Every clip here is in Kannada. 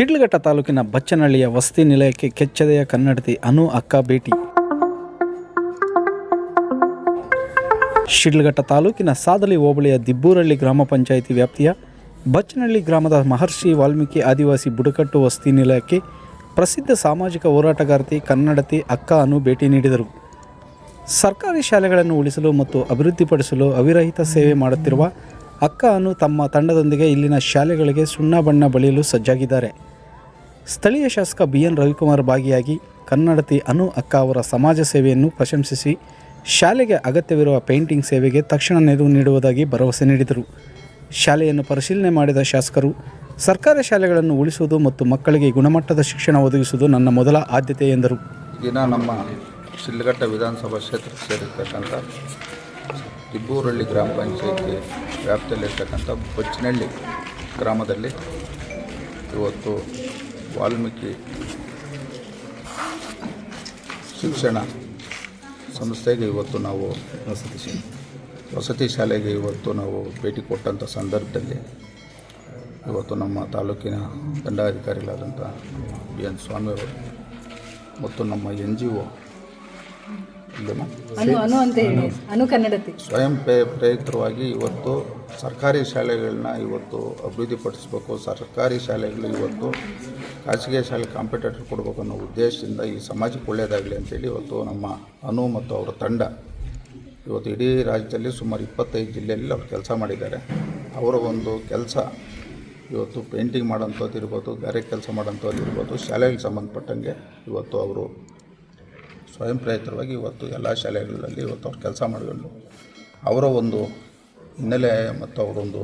ಶಿಡ್ಲಘಟ್ಟ ತಾಲೂಕಿನ ಬಚ್ಚನಹಳ್ಳಿಯ ವಸತಿ ನಿಲಯಕ್ಕೆ ಕೆಚ್ಚದೆಯ ಕನ್ನಡತಿ ಅನು ಅಕ್ಕ ಭೇಟಿ. ಶಿಡ್ಲಘಟ್ಟ ತಾಲೂಕಿನ ಸಾದಲಿ ಹೋಬಳಿಯ ದಿಬ್ಬೂರಳ್ಳಿ ಗ್ರಾಮ ಪಂಚಾಯಿತಿ ವ್ಯಾಪ್ತಿಯ ಬಚ್ಚನಹಳ್ಳಿ ಗ್ರಾಮದ ಮಹರ್ಷಿ ವಾಲ್ಮೀಕಿ ಆದಿವಾಸಿ ಬುಡಕಟ್ಟು ವಸತಿ ನಿಲಯಕ್ಕೆ ಪ್ರಸಿದ್ಧ ಸಾಮಾಜಿಕ ಹೋರಾಟಗಾರ್ತಿ ಕನ್ನಡತಿ ಅಕ್ಕ ಅನು ಭೇಟಿ ನೀಡಿದರು. ಸರ್ಕಾರಿ ಶಾಲೆಗಳನ್ನು ಉಳಿಸಲು ಮತ್ತು ಅಭಿವೃದ್ಧಿಪಡಿಸಲು ಅವಿರಹಿತ ಸೇವೆ ಮಾಡುತ್ತಿರುವ ಅಕ್ಕ ಅನು ತಮ್ಮ ತಂಡದೊಂದಿಗೆ ಇಲ್ಲಿನ ಶಾಲೆಗಳಿಗೆ ಸುಣ್ಣ ಬಣ್ಣ ಬಳಿಯಲು ಸಜ್ಜಾಗಿದ್ದಾರೆ. ಸ್ಥಳೀಯ ಶಾಸಕ ಬಿ ಎನ್ ರವಿಕುಮಾರ್ ಭಾಗಿಯಾಗಿ ಕನ್ನಡತಿ ಅನು ಅಕ್ಕ ಅವರ ಸಮಾಜ ಸೇವೆಯನ್ನು ಪ್ರಶಂಸಿಸಿ ಶಾಲೆಗೆ ಅಗತ್ಯವಿರುವ ಪೇಂಟಿಂಗ್ ಸೇವೆಗೆ ತಕ್ಷಣ ನೆರವು ನೀಡುವುದಾಗಿ ಭರವಸೆ ನೀಡಿದರು. ಶಾಲೆಯನ್ನು ಪರಿಶೀಲನೆ ಮಾಡಿದ ಶಾಸಕರು, ಸರ್ಕಾರಿ ಶಾಲೆಗಳನ್ನು ಉಳಿಸುವುದು ಮತ್ತು ಮಕ್ಕಳಿಗೆ ಗುಣಮಟ್ಟದ ಶಿಕ್ಷಣ ಒದಗಿಸುವುದು ನನ್ನ ಮೊದಲ ಆದ್ಯತೆ ಎಂದರು. ದಿನ ನಮ್ಮ ಶಿಲ್ಘಟ್ಟ ವಿಧಾನಸಭಾ ಕ್ಷೇತ್ರಕ್ಕೆ ಸೇರಿರ್ತಕ್ಕಂಥ ತಿಬ್ಬೂರಳ್ಳಿ ಗ್ರಾಮ ಪಂಚಾಯತಿ ವ್ಯಾಪ್ತಿಯಲ್ಲಿರ್ತಕ್ಕಂಥ ಬಚ್ಚನಹಳ್ಳಿ ಗ್ರಾಮದಲ್ಲಿ ಇವತ್ತು ವಾಲ್ಮೀಕಿ ಶಿಕ್ಷಣ ಸಂಸ್ಥೆಗೆ ಇವತ್ತು ನಾವು ವಸತಿ ವಸತಿ ಶಾಲೆಗೆ ಇವತ್ತು ನಾವು ಭೇಟಿ ಕೊಟ್ಟಂಥ ಸಂದರ್ಭದಲ್ಲಿ ಇವತ್ತು ನಮ್ಮ ತಾಲೂಕಿನ ದಂಡಾಧಿಕಾರಿಗಳಾದಂಥ ಬಿ ಎನ್ ಸ್ವಾಮಿಯವರು ಮತ್ತು ನಮ್ಮ ಎನ್ ಜಿ ಒ ಅನು ಅನು ಅಂತ ಹೇಳಿ. ಅನು. ಕನ್ನಡತಿ. ಸ್ವಯಂ ಪ್ರೇ ಪ್ರೇರಿತವಾಗಿ ಇವತ್ತು ಸರ್ಕಾರಿ ಶಾಲೆಗಳನ್ನ ಇವತ್ತು ಅಭಿವೃದ್ಧಿಪಡಿಸಬೇಕು ಸರ್ಕಾರಿ ಶಾಲೆಗಳು ಇವತ್ತು ಖಾಸಗಿ ಶಾಲೆ ಕಾಂಪಿಟೇಟರ್ ಕೊಡಬೇಕು ಅನ್ನೋ ಉದ್ದೇಶದಿಂದ ಈ ಸಮಾಜಕ್ಕೆ ಒಳ್ಳೆಯದಾಗಲಿ ಅಂತೇಳಿ ಇವತ್ತು ನಮ್ಮ ಅನು ಮತ್ತು ಅವರ ತಂಡ ಇವತ್ತು ಇಡೀ ರಾಜ್ಯದಲ್ಲಿ ಸುಮಾರು ಇಪ್ಪತ್ತೈದು ಜಿಲ್ಲೆಯಲ್ಲಿ ಅವರು ಕೆಲಸ ಮಾಡಿದ್ದಾರೆ. ಅವರ ಒಂದು ಕೆಲಸ ಇವತ್ತು ಪೇಂಟಿಂಗ್ ಮಾಡೋಂಥದ್ದು ಇರ್ಬೋದು ಗಾರೆ ಕೆಲಸ ಮಾಡೋಂಥದ್ದು ಇರ್ಬೋದು ಶಾಲೆಗೆ ಸಂಬಂಧಪಟ್ಟಂಗೆ ಇವತ್ತು ಅವರು ಸ್ವಯಂ ಪ್ರೇರಿತವಾಗಿ ಇವತ್ತು ಎಲ್ಲ ಶಾಲೆಗಳಲ್ಲಿ ಇವತ್ತು ಅವ್ರು ಕೆಲಸ ಮಾಡಿಕೊಂಡು ಅವರ ಒಂದು ಹಿನ್ನೆಲೆ ಮತ್ತು ಅವರೊಂದು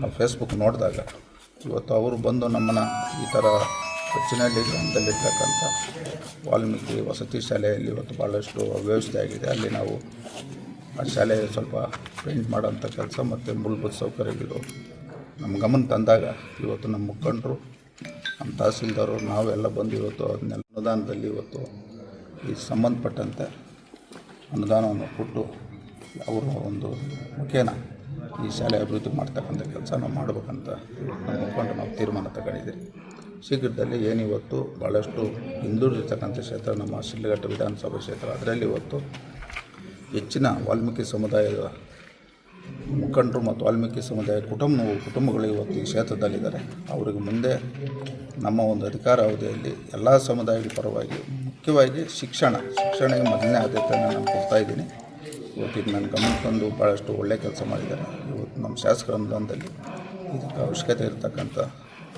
ನಾವು ಫೇಸ್ಬುಕ್ ನೋಡಿದಾಗ ಇವತ್ತು ಅವರು ಬಂದು ನಮ್ಮನ್ನು ಈ ಥರ ಕೊಚ್ಚಿನಹಳ್ಳಿ ಗ್ರಾಮದಲ್ಲಿರ್ತಕ್ಕಂಥ ವಾಲ್ಮೀಕಿ ವಸತಿ ಶಾಲೆಯಲ್ಲಿ ಇವತ್ತು ಭಾಳಷ್ಟು ವ್ಯವಸ್ಥೆ ಆಗಿದೆ. ಅಲ್ಲಿ ನಾವು ಆ ಶಾಲೆ ಸ್ವಲ್ಪ ಪೇಂಟ್ ಮಾಡೋಂಥ ಕೆಲಸ ಮತ್ತು ಮೂಲಭೂತ ಸೌಕರ್ಯಗಳು ನಮ್ಮ ಗಮನ ತಂದಾಗ ಇವತ್ತು ನಮ್ಮ ಮುಖಂಡರು, ನಮ್ಮ ತಹಸೀಲ್ದಾರರು, ನಾವೆಲ್ಲ ಬಂದು ಇವತ್ತು ಅದನ್ನೆಲ್ಲ ಅನುದಾನದಲ್ಲಿ ಇವತ್ತು ಈ ಸಂಬಂಧಪಟ್ಟಂತೆ ಅನುದಾನವನ್ನು ಕೊಟ್ಟು ಅವರ ಒಂದು ಮುಖೇನ ಈ ಶಾಲೆ ಅಭಿವೃದ್ಧಿ ಮಾಡ್ತಕ್ಕಂಥ ಕೆಲಸ ನಾವು ಮಾಡಬೇಕಂತ ನಮ್ಮ ಮುಖಂಡ ನಾವು ತೀರ್ಮಾನ ತಗೊಂಡಿದ್ದೀರಿ. ಶೀಘ್ರದಲ್ಲಿ ಏನಿವತ್ತು ಭಾಳಷ್ಟು ಹಿಂದುಳಿದಿರ್ತಕ್ಕಂಥ ಕ್ಷೇತ್ರ, ನಮ್ಮ ಶಿಡ್ಲಘಟ್ಟ ವಿಧಾನಸಭಾ ಕ್ಷೇತ್ರ, ಅದರಲ್ಲಿ ಇವತ್ತು ಹೆಚ್ಚಿನ ವಾಲ್ಮೀಕಿ ಸಮುದಾಯದ ಮುಖಂಡರು ಮತ್ತು ವಾಲ್ಮೀಕಿ ಸಮುದಾಯ ಕುಟುಂಬ, ಕುಟುಂಬಗಳು ಇವತ್ತು ಈ ಕ್ಷೇತ್ರದಲ್ಲಿದ್ದಾರೆ. ಅವರಿಗೆ ಮುಂದೆ ನಮ್ಮ ಒಂದು ಅಧಿಕಾರ ಅವಧಿಯಲ್ಲಿ ಎಲ್ಲ ಸಮುದಾಯದ ಪರವಾಗಿ ಮುಖ್ಯವಾಗಿ ಶಿಕ್ಷಣ, ಶಿಕ್ಷಣಕ್ಕೆ ಮೊದಲನೇ ಆದ್ಯತೆಯನ್ನು ನಾನು ಕೊಡ್ತಾ ಇದ್ದೀನಿ. ಇವತ್ತು ಇದು ನನ್ನ ಗಮನಕ್ಕೆ ತಂದು ಭಾಳಷ್ಟು ಒಳ್ಳೆಯ ಕೆಲಸ ಮಾಡಿದ್ದಾರೆ. ಇವತ್ತು ನಮ್ಮ ಶಾಸಕರ ಅನುದಾನದಲ್ಲಿ ಇದಕ್ಕೆ ಅವಶ್ಯಕತೆ ಇರತಕ್ಕಂಥ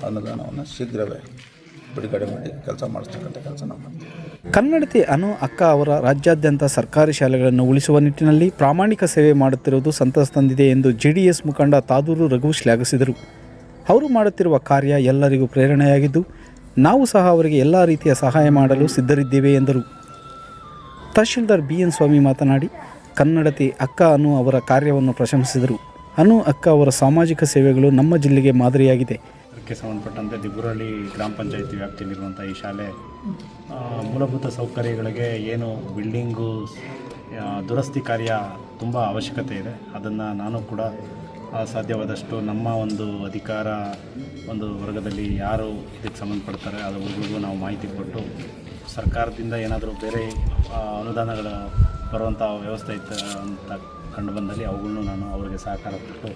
ಅನುದಾನವನ್ನು ಶೀಘ್ರವೇ ಬಿಡುಗಡೆ ಮಾಡಿ, ಕೆಲಸ ಮಾಡಿಸ್ತಕ್ಕಂಥ ಕೆಲಸ ನಾವು ಮಾಡ್ತೀವಿ. ಕನ್ನಡತಿ ಅನು ಅಕ್ಕ ಅವರ ರಾಜ್ಯಾದ್ಯಂತ ಸರ್ಕಾರಿ ಶಾಲೆಗಳನ್ನು ಉಳಿಸುವ ನಿಟ್ಟಿನಲ್ಲಿ ಪ್ರಾಮಾಣಿಕ ಸೇವೆ ಮಾಡುತ್ತಿರುವುದು ಸಂತಸ ತಂದಿದೆ ಎಂದು ಜೆಡಿಎಸ್ ಮುಖಂಡ ತಾದೂರು ರಘು ಶ್ಲಾಘಿಸಿದರು. ಅವರು ಮಾಡುತ್ತಿರುವ ಕಾರ್ಯ ಎಲ್ಲರಿಗೂ ಪ್ರೇರಣೆಯಾಗಿದ್ದು, ನಾವು ಸಹ ಅವರಿಗೆ ಎಲ್ಲ ರೀತಿಯ ಸಹಾಯ ಮಾಡಲು ಸಿದ್ಧರಿದ್ದೇವೆ ಎಂದರು. ತಹಶೀಲ್ದಾರ್ ಬಿ ಎನ್ ಸ್ವಾಮಿ ಮಾತನಾಡಿ, ಕನ್ನಡತಿ ಅಕ್ಕ ಅನು ಅವರ ಕಾರ್ಯವನ್ನು ಪ್ರಶಂಸಿಸಿದರು. ಅನು ಅಕ್ಕ ಅವರ ಸಾಮಾಜಿಕ ಸೇವೆಗಳು ನಮ್ಮ ಜಿಲ್ಲೆಗೆ ಮಾದರಿಯಾಗಿದೆ. ಸಂಬಂಧಪಟ್ಟಂತೆ ದಿಬ್ಬುರಳ್ಳಿ ಗ್ರಾಮ ಪಂಚಾಯತಿ ವ್ಯಾಪ್ತಿಯಲ್ಲಿರುವಂಥ ಈ ಶಾಲೆ ಮೂಲಭೂತ ಸೌಕರ್ಯಗಳಿಗೆ ಏನು ಬಿಲ್ಡಿಂಗು ದುರಸ್ತಿ ಕಾರ್ಯ ತುಂಬ ಅವಶ್ಯಕತೆ ಇದೆ. ಅದನ್ನು ನಾನು ಕೂಡ ಸಾಧ್ಯವಾದಷ್ಟು ನಮ್ಮ ಒಂದು ಅಧಿಕಾರ, ಒಂದು ವರ್ಗದಲ್ಲಿ ಯಾರು ಇದಕ್ಕೆ ಸಂಬಂಧಪಡ್ತಾರೆ ಅದುಗಳಿಗೂ ನಾವು ಮಾಹಿತಿ ಕೊಟ್ಟು ಸರ್ಕಾರದಿಂದ ಏನಾದರೂ ಬೇರೆ ಅನುದಾನಗಳ ಬರುವಂಥ ವ್ಯವಸ್ಥೆ ಇತ್ತು, ಅಂತ ಕಂಡು ಬಂದಲ್ಲಿ ಅವುಗಳನ್ನು ನಾನು ಅವರಿಗೆ ಸಹಕಾರ ಕೊಟ್ಟು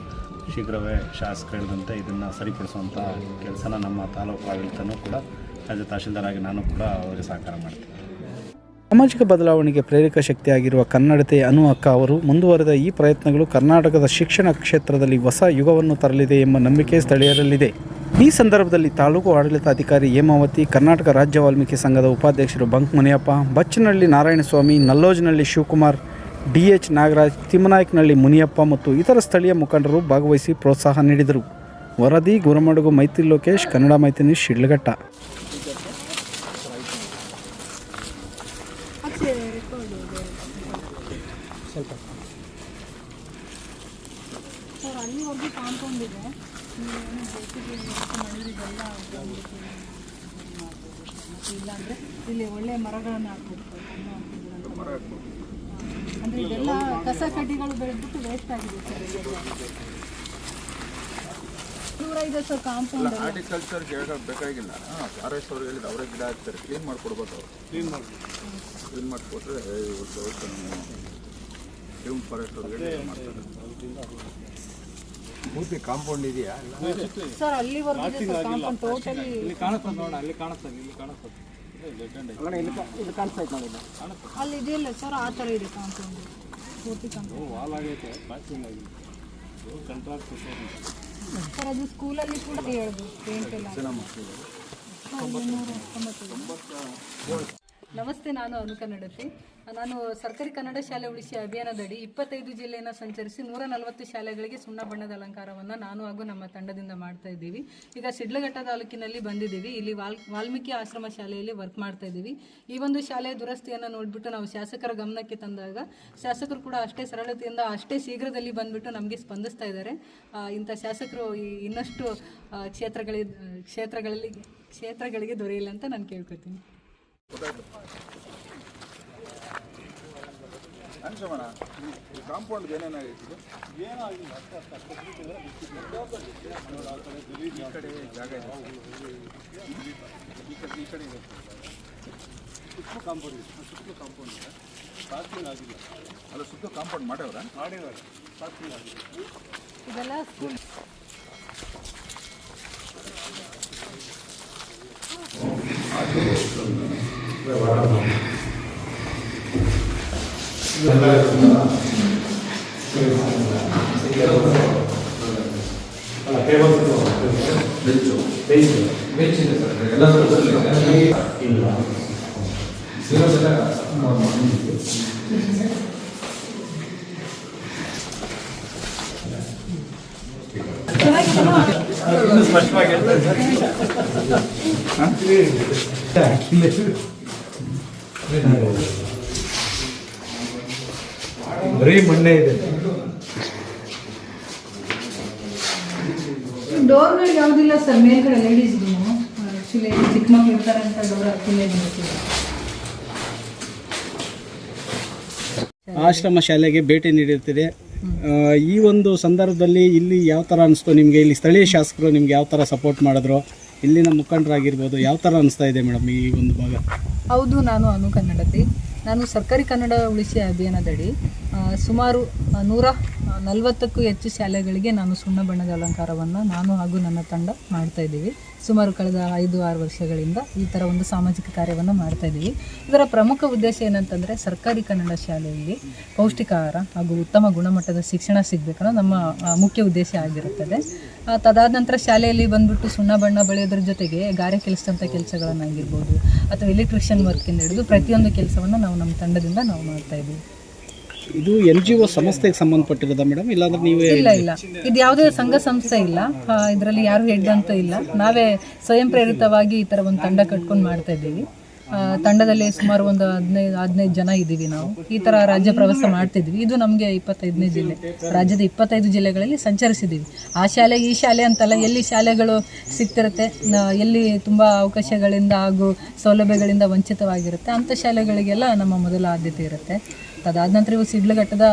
ಶೀಘ್ರವೇ ಶಾಸಕ ಹೇಳಿದಂತೆ ಇದನ್ನು ಸರಿಪಡಿಸುವಂಥ ಕೆಲಸನ ನಮ್ಮ ತಾಲೂಕು ಆಡಳಿತನೂ ಕೂಡ ಆ್ಯಸ್ ಎ ತಹಶೀಲ್ದಾರ್ ನಾನು ಕೂಡ ಅವರಿಗೆ ಸಹಕಾರ ಮಾಡ್ತೀನಿ. ಸಾಮಾಜಿಕ ಬದಲಾವಣೆಗೆ ಪ್ರೇರಕ ಶಕ್ತಿಯಾಗಿರುವ ಕನ್ನಡತೆ ಅನು ಅಕ್ಕ ಅವರು ಮುಂದುವರೆದ ಈ ಪ್ರಯತ್ನಗಳು ಕರ್ನಾಟಕದ ಶಿಕ್ಷಣ ಕ್ಷೇತ್ರದಲ್ಲಿ ಹೊಸ ಯುಗವನ್ನು ತರಲಿದೆ ಎಂಬ ನಂಬಿಕೆ ಸ್ಥಳೀಯರಲ್ಲಿದೆ. ಈ ಸಂದರ್ಭದಲ್ಲಿ ತಾಲೂಕು ಆಡಳಿತಾಧಿಕಾರಿ ಹೇಮಾವತಿ, ಕರ್ನಾಟಕ ರಾಜ್ಯ ವಾಲ್ಮೀಕಿ ಸಂಘದ ಉಪಾಧ್ಯಕ್ಷರು ಬಂಕ್ ಮುನಿಯಪ್ಪ, ಬಚ್ಚನಹಳ್ಳಿ ನಾರಾಯಣಸ್ವಾಮಿ, ನಲ್ಲೋಜ್ನಹಳ್ಳಿ ಶಿವಕುಮಾರ್ ಡಿ ಎಚ್ ನಾಗರಾಜ್, ತಿಮ್ಮನಾಯಕನಹಳ್ಳಿ ಮುನಿಯಪ್ಪ ಮತ್ತು ಇತರ ಸ್ಥಳೀಯ ಮುಖಂಡರು ಭಾಗವಹಿಸಿ ಪ್ರೋತ್ಸಾಹ ನೀಡಿದರು. ವರದಿ, ಗುರಮಡುಗು, ಮೈತ್ರಿ ಲೋಕೇಶ್, ಕನ್ನಡ ಮೈತ್ರಿ ಶಿಡ್ಲಘಟ್ಟ. ಇಲ್ಲಾಂದರೆ ಇಲ್ಲಿ ಒಳ್ಳೆ ಮರಗಳನ್ನು ಹಾಕ್ಬಿಡ್ತಾರೆ. ಅಂದರೆ ಇದೆಲ್ಲ ಕಸ ಕಡ್ಡಿಗಳು ಬೆಳೆದ್ಬಿಟ್ಟು ವೇಸ್ಟ್ ಆಗಿದೆ ಸರ್ ಇದೆ ಸರ್ ಕಾಂಪೌಂಡ್ ಹಾರ್ಟಿಕಲ್ಚರ್ ಹೇಳೋದು ಬೇಕಾಗಿಲ್ಲ. ಎಸ್ ಅವ್ರು ಹೇಳಿದ ಅವರೇ ಗಿಡ ಹಾಕ್ತಾರೆ. ಕ್ಲೀನ್ ಮಾಡ್ಕೊಡ್ಬೋದು ಅವ್ರು. ಕ್ಲೀನ್ ಮಾಡಿ ಕ್ಲೀನ್ ಮಾಡಿಕೊಟ್ರೆ ಇವತ್ತು ಹ್ಯೂಮ್ ಫಾರೆಸ್ಟ್ ಅವ್ರಿಗೆ ಮಾಡ್ತಾರೆ? ಪೂರ್ತಿ ಕಾಂಪೌಂಡ್ ಇದೆಯಾ? ಸರ್ ಅಲ್ಲಿವರೆಗೂ ಕಾಂಪೌಂಡ್ ಟೋಟಲಿ ಕಾಣಿಸ್ತದೆ ನೋಡೋಣ ಅಲ್ಲಿ ಕಾಣಿಸ್ತದೆ ಇಲ್ಲಿ ಕಾಣಿಸ್ತದೆ ಇಲ್ಲಿ ಕಾಣಿಸ್ತೈತೆ ನೋಡಿ ಅಲ್ಲಿ ಇದೆಯಲ್ಲ ಸರ್ ಆ ಥರ ಇದೆ ಕಾಂಪೌಂಡ್ ಪೂರ್ತಿ ಕಾಂಪೌಂಡ್ ವಾಲ್ ಆಗೈತೆ ಪ್ಲಾಸ್ಟಿಂಗ್ ಆಗಿದೆ ಕಂಟ್ರಾಕ್ಟ್ ಸರ್ ಅದು ಸ್ಕೂಲಲ್ಲಿ ಕೂಡ ಹೇಳ್ಬೋದು ಪೇಂಟ್ ಎಲ್ಲ. ನಮಸ್ತೆ, ನಾನು ಅನುಕನ್ನಡತಿ ನಡತಿ. ನಾನು ಸರ್ಕಾರಿ ಕನ್ನಡ ಶಾಲೆ ಉಳಿಸಿ ಅಭಿಯಾನದಡಿ ಇಪ್ಪತ್ತೈದು ಜಿಲ್ಲೆಯನ್ನು ಸಂಚರಿಸಿ ನೂರ ನಲವತ್ತು ಶಾಲೆಗಳಿಗೆ ಸುಣ್ಣ ಬಣ್ಣದ ಅಲಂಕಾರವನ್ನು ನಾನು ಹಾಗೂ ನಮ್ಮ ತಂಡದಿಂದ ಮಾಡ್ತಾ ಇದ್ದೀವಿ. ಈಗ ಸಿಡ್ಲಘಟ್ಟ ತಾಲೂಕಿನಲ್ಲಿ ಬಂದಿದ್ದೀವಿ. ಇಲ್ಲಿ ವಾಲ್, ವಾಲ್ಮೀಕಿ ಆಶ್ರಮ ಶಾಲೆಯಲ್ಲಿ ವರ್ಕ್ ಮಾಡ್ತಾ ಇದ್ದೀವಿ. ಈ ಒಂದು ಶಾಲೆಯ ದುರಸ್ತಿಯನ್ನು ನೋಡಿಬಿಟ್ಟು ನಾವು ಶಾಸಕರ ಗಮನಕ್ಕೆ ತಂದಾಗ ಶಾಸಕರು ಕೂಡ ಅಷ್ಟೇ ಸರಳತೆಯಿಂದ ಅಷ್ಟೇ ಶೀಘ್ರದಲ್ಲಿ ಬಂದ್ಬಿಟ್ಟು ನಮಗೆ ಸ್ಪಂದಿಸ್ತಾ ಇದ್ದಾರೆ. ಇಂಥ ಶಾಸಕರು ಈ- ಇನ್ನಷ್ಟು ಕ್ಷೇತ್ರಗಳಿ ಕ್ಷೇತ್ರಗಳಲ್ಲಿ ಕ್ಷೇತ್ರಗಳಿಗೆ ದೊರೆಯಿಲ್ಲ ಅಂತ ನಾನು ಕೇಳ್ಕೊತೀನಿ ಅಂಶಮಣ ಈ ಕಾಂಪೌಂಡ್ ಏನೇನಾಗೈತಿ ಈ ಕಡೆ ಜಾಗ ಇದೆ ಈ ಕಡೆ ಈ ಕಡೆ ಇದೆ ಸುತ್ತಲೂ ಕಾಂಪೌಂಡ್ ಇದೆ ಸುತ್ತಲೂ ಕಾಂಪೌಂಡ್ ಇದೆ ಪ್ಲಾಸ್ಟಿಂಗ್ ಆಗಿಲ್ಲ ಅಲ್ಲ ಸುತ್ತಲೂ ಕಾಂಪೌಂಡ್ ಮಾಡ್ಯಾವ್ರ ಮಾಡಿದ್ದಾರೆ ಪ್ಲಾಸ್ಟಿಂಗ್ ಆಗಿಲ್ಲ ಇದೆಲ್ಲ ಸ್ಕೂಲ್ ಸ್ಪಷ್ಟವಾಗಿ ಬರೀ ಮಣ್ಣೆ ಇದೆ. ಡೋರ್ಗಳು ಯಾವುದಿಲ್ಲ ಸರ್ ಮೇಲ್ಗಡೆ ಲೇಡೀಸ್ ಆ್ಯಕ್ಚುಲಿ ಚಿಕ್ಕ ಮಕ್ಳು ಇರ್ತಾರೆ ಅಂತ ಡೋರ್ ಹಾಕಿಲ್ಲೇ ಆಶ್ರಮ ಶಾಲೆಗೆ ಭೇಟಿ ನೀಡಿರ್ತೀರಿ. ಈ ಒಂದು ಸಂದರ್ಭದಲ್ಲಿ ಇಲ್ಲಿ ಯಾವ ಥರ ಅನಿಸ್ತು ನಿಮಗೆ? ಇಲ್ಲಿ ಸ್ಥಳೀಯ ಶಾಸಕರು ನಿಮ್ಗೆ ಯಾವ ಥರ ಸಪೋರ್ಟ್ ಮಾಡಿದ್ರು? ಇಲ್ಲಿನ ಮುಖಂಡರಾಗಿರ್ಬೋದು, ಯಾವ ಥರ ಅನಿಸ್ತಾ ಇದೆ ಮೇಡಮ್ ಈ ಒಂದು ಭಾಗ? ಹೌದು, ನಾನು ಅನು ಕನ್ನಡತಿ. ನಾನು ಸರ್ಕಾರಿ ಕನ್ನಡ ಉಳಿಸಿ ಅಭಿಯಾನದಡಿ ಸುಮಾರು ನೂರ ನಲವತ್ತಕ್ಕೂ ಹೆಚ್ಚು ಶಾಲೆಗಳಿಗೆ ನಾನು ಸುಣ್ಣ ಬಣ್ಣದ ಅಲಂಕಾರವನ್ನು ನಾನು ಹಾಗೂ ನನ್ನ ತಂಡ ಮಾಡ್ತಾ ಇದ್ದೀವಿ. ಸುಮಾರು ಕಳೆದ ಐದು, ಆರು ವರ್ಷಗಳಿಂದ ಈ ಥರ ಒಂದು ಸಾಮಾಜಿಕ ಕಾರ್ಯವನ್ನು ಮಾಡ್ತಾ ಇದ್ದೀವಿ. ಇದರ ಪ್ರಮುಖ ಉದ್ದೇಶ ಏನಂತಂದರೆ ಸರ್ಕಾರಿ ಕನ್ನಡ ಶಾಲೆಯಲ್ಲಿ ಪೌಷ್ಟಿಕ ಆಹಾರ ಹಾಗೂ ಉತ್ತಮ ಗುಣಮಟ್ಟದ ಶಿಕ್ಷಣ ಸಿಗಬೇಕನ್ನೋ ನಮ್ಮ ಮುಖ್ಯ ಉದ್ದೇಶ ಆಗಿರುತ್ತದೆ. ತದಾದ ನಂತರ ಶಾಲೆಯಲ್ಲಿ ಬಂದ್ಬಿಟ್ಟು ಸುಣ್ಣ ಬಣ್ಣ ಬಳಿಯೋದ್ರ ಜೊತೆಗೆ ಗಾರೆ ಕೆಲಸದಂಥ ಕೆಲಸಗಳನ್ನಾಗಿರ್ಬೋದು, ಅಥವಾ ಎಲೆಕ್ಟ್ರಿಷಿಯನ್ ವರ್ಕಿಂದ ಹಿಡಿದು ಪ್ರತಿಯೊಂದು ಕೆಲಸವನ್ನು ನಾವು ನಮ್ಮ ತಂಡದಿಂದ ನಾವು ಮಾಡ್ತಾ ಇದ್ದೀವಿ. ಇದು ಎನ್ ಜಿ ಒ ಸಂಸ್ಥೆಗೆ ಸಂಬಂಧಪಟ್ಟಿರೋದಾ ಮೇಡಮ್? ಇಲ್ಲಾಂದ್ರೆ ನೀವು ಇಲ್ಲ ಇಲ್ಲ. ಇದು ಯಾವುದೇ ಸಂಘ ಸಂಸ್ಥೆ ಇಲ್ಲ. ಇದರಲ್ಲಿ ಯಾರು ಹೆಡ್ ಅಂತ ಇಲ್ಲ. ನಾವೇ ಸ್ವಯಂ ಪ್ರೇರಿತವಾಗಿ ಈ ಥರ ಒಂದು ತಂಡ ಕಟ್ಕೊಂಡು ಮಾಡ್ತಾ ಇದ್ದೀವಿ. ಆ, ತಂಡದಲ್ಲಿ ಸುಮಾರು ಒಂದು ಹದಿನೈದು ಹದಿನೈದು ಜನ ಇದ್ದೀವಿ ನಾವು. ಈ ಥರ ರಾಜ್ಯ ಪ್ರವಾಸ ಮಾಡ್ತಿದ್ವಿ. ಇದು ನಮಗೆ ಇಪ್ಪತ್ತೈದನೇ ಜಿಲ್ಲೆ. ರಾಜ್ಯದ ಇಪ್ಪತ್ತೈದು ಜಿಲ್ಲೆಗಳಲ್ಲಿ ಸಂಚರಿಸಿದ್ದೀವಿ. ಆ ಶಾಲೆ ಈ ಶಾಲೆ ಅಂತಲ್ಲ ಎಲ್ಲಿ ಶಾಲೆಗಳು ಸಿಗ್ತಿರುತ್ತೆ? ನ- ಎಲ್ಲಿ ತುಂಬ ಅವಕಾಶಗಳಿಂದ ಹಾಗೂ ಸೌಲಭ್ಯಗಳಿಂದ ವಂಚಿತವಾಗಿರುತ್ತೆ? ಅಂಥ ಶಾಲೆಗಳಿಗೆಲ್ಲ ನಮ್ಮ ಮೊದಲ ಆದ್ಯತೆ ಇರುತ್ತೆ. ಅದಾದ ನಂತರ ಇವು ಸಿಡ್ಲಘಟ್ಟದ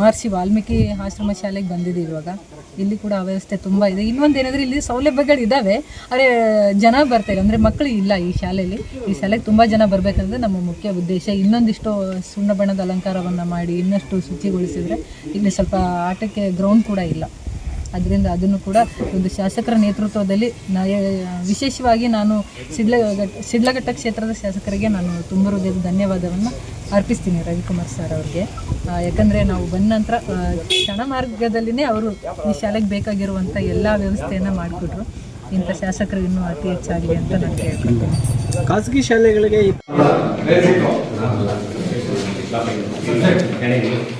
ಮಹರ್ಷಿ ವಾಲ್ಮೀಕಿ ಆಶ್ರಮ ಶಾಲೆಗೆ ಬಂದಿದೆ ಇವಾಗ. ಇಲ್ಲಿ ಕೂಡ ಅವ್ಯವಸ್ಥೆ ತುಂಬ ಇದೆ. ಇನ್ನೊಂದು ಏನಂದರೆ ಇಲ್ಲಿ ಸೌಲಭ್ಯಗಳು ಇದ್ದಾವೆ ಆದರೆ ಜನ ಬರ್ತಾರೆ ಅಂದರೆ ಮಕ್ಕಳು ಇಲ್ಲ ಈ ಶಾಲೆಯಲ್ಲಿ. ಈ ಶಾಲೆಗೆ ತುಂಬ ಜನ ಬರಬೇಕಂದ್ರೆ ನಮ್ಮ ಮುಖ್ಯ ಉದ್ದೇಶ. ಇನ್ನೊಂದಿಷ್ಟು ಸುಣ್ಣ ಬಣ್ಣದ ಅಲಂಕಾರವನ್ನು ಮಾಡಿ ಇನ್ನಷ್ಟು ಶುಚಿಗೊಳಿಸಿದರೆ ಇಲ್ಲಿ ಸ್ವಲ್ಪ ಆಟಕ್ಕೆ ಗ್ರೌಂಡ್ ಕೂಡ ಇಲ್ಲ. ಅದರಿಂದ ಅದನ್ನು ಕೂಡ ಒಂದು ಶಾಸಕರ ನೇತೃತ್ವದಲ್ಲಿ ವಿಶೇಷವಾಗಿ ನಾನು ಸಿಡ್ಲಘಟ್ಟ ಸಿಡ್ಲಘಟ್ಟ ಕ್ಷೇತ್ರದ ಶಾಸಕರಿಗೆ ನಾನು ತುಂಬ ಹೃದಯದ ಧನ್ಯವಾದವನ್ನು ಅರ್ಪಿಸ್ತೀನಿ ರವಿಕುಮಾರ್ ಸರ್ ಅವ್ರಿಗೆ. ಯಾಕಂದರೆ ನಾವು ಬಂದ ನಂತರ ಕ್ಷಣ ಮಾರ್ಗದಲ್ಲಿನೇ ಅವರು ಈ ಶಾಲೆಗೆ ಬೇಕಾಗಿರುವಂಥ ಎಲ್ಲ ವ್ಯವಸ್ಥೆಯನ್ನು ಮಾಡಿಕೊಟ್ರು. ಇಂಥ ಶಾಸಕರು ಇನ್ನೂ ಅತಿ ಹೆಚ್ಚಾಗಿದೆ ಅಂತ ನಾನು ಹೇಳ್ತೀನಿ ಖಾಸಗಿ ಶಾಲೆಗಳಿಗೆ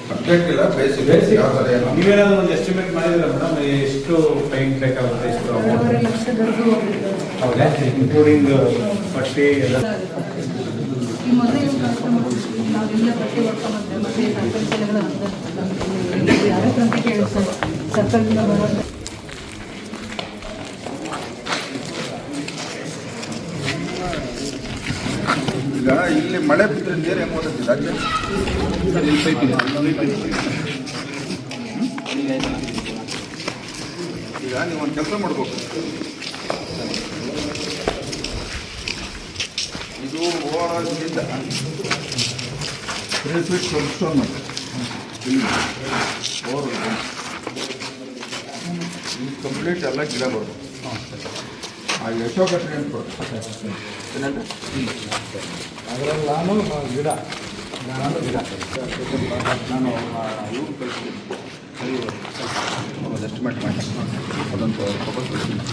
ಅಪ್ಡೇಟ್ ಇಲ್ಲ ಬೇಸಿಕ್ ಯಾವ ಥರ ಏನು ನೀವೇನಾದ್ರು ಒಂದು ಎಸ್ಟಿಮೇಟ್ ಮಾಡಿದ್ರೆ ಮೇಡಮ್ ಎಷ್ಟು ಪೈಂಟ್ ಬೇಕಾಗುತ್ತೆ ಎಷ್ಟು ಅಮೌಂಟ್ ಲಕ್ಷದವರೆಗೂ ಹೋಗಿತ್ತು ಹೌದಾ ಇನ್ಕ್ಲೂಡಿಂಗ್ ಪಟ್ಟಿ ಎಲ್ಲ? ಈ ಮೊದಲು ನಾವೆಲ್ಲ ಪಟ್ಟಿ ಹೊಡ್ಕೊಂಡ್ಬಂದ್ರೆ ಮತ್ತೆ ಸರ್ಕಾರಿ ಶಾಲೆಗಳು ಅನುದಾನ ಯಾರ ಹತ್ರ ಅಂತ ಕೇಳಿ ಸರ್ ಸರ್ಕಾರದಿಂದ ಬರೋದು ಈಗ ಇಲ್ಲಿ ಮಳೆ ಬಿದ್ದರೆ ನೀರು ಈಗ ನೀವು ಒಂದು ಕೆಲಸ ಮಾಡ್ಬೇಕು. ಇದು ಓವರ್ ಆಲ್ ಓವರ್ ಕಂಪ್ಲೀಟ್ ಎಲ್ಲ ಗಿಡ ಬರ್ಬೇಕು ಆ ಅಂತ ಬರುತ್ತೆ ಏನಂದ್ರೆ ಅದರಲ್ಲಿ ನಾನು ಗಿಡ. ನಾನು ಗಿಡ. ನಾನು ಇವ್ರು ಕಳಿಸ್ತೀನಿ. ಒಂದು ಎಸ್ಟಿಮೇಟ್ ಮಾಡಿ ಅದೊಂದು ಫೋಟೋಸ್ ಕಳಿಸ್ತೀನಿ